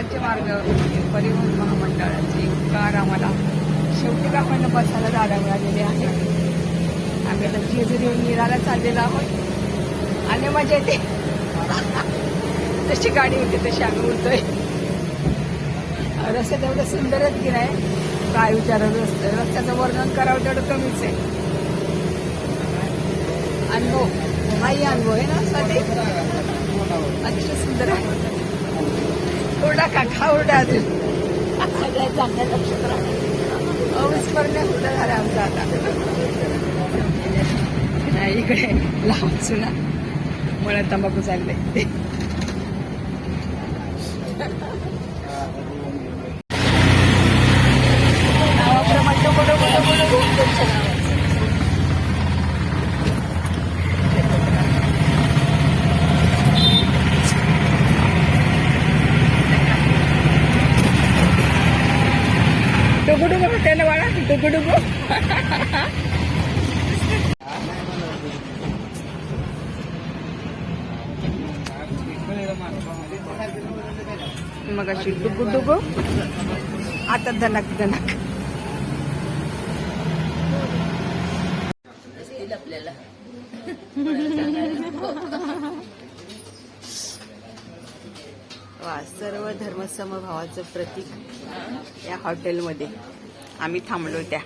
राज्य मार्ग परिवहन महामंडळाची कार आम्हाला शेवटी आपण बसायला जागा मिळालेली आहे. आम्ही आता जेजुरीहून निराला चाललेलो आहोत. आणि मजा येते. जशी गाडी होती तशी आम्ही उरतोय रस्त्यात तेवढं सुंदरच की नाही काय विचारत रस्ते रस्त्याचं वर्णन करावं तेवढं कमीच आहे. अनुभव. हाही अनुभव आहे ना स्वाती? ओरडा का खा ओरडा अजून सगळ्या चांगल्या लक्षात राहा. अविस्मरणीय होतं झालं आमचं आता. नाही इकडे लहान सुना मला तंबाखू चाललंय. डुगू डुगू म्हणते ना बाळा डुगू मग अशी डुगू आता धनक धनक. आपल्याला. वा सर्व धर्मसमभावाचं प्रतीक या हॉटेलमध्ये. आम्ही थांबलो त्या.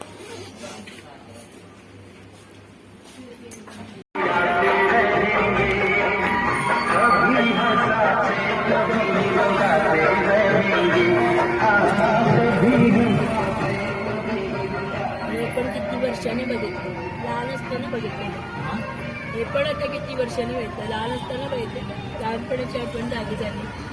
हे पण किती वर्षांनी बघितलं. लहान असताना बघितलं. हे पण आता किती वर्षांनी बघितलं. लहान असताना बघितलं. लहानपणाची आठवण जागी झाली.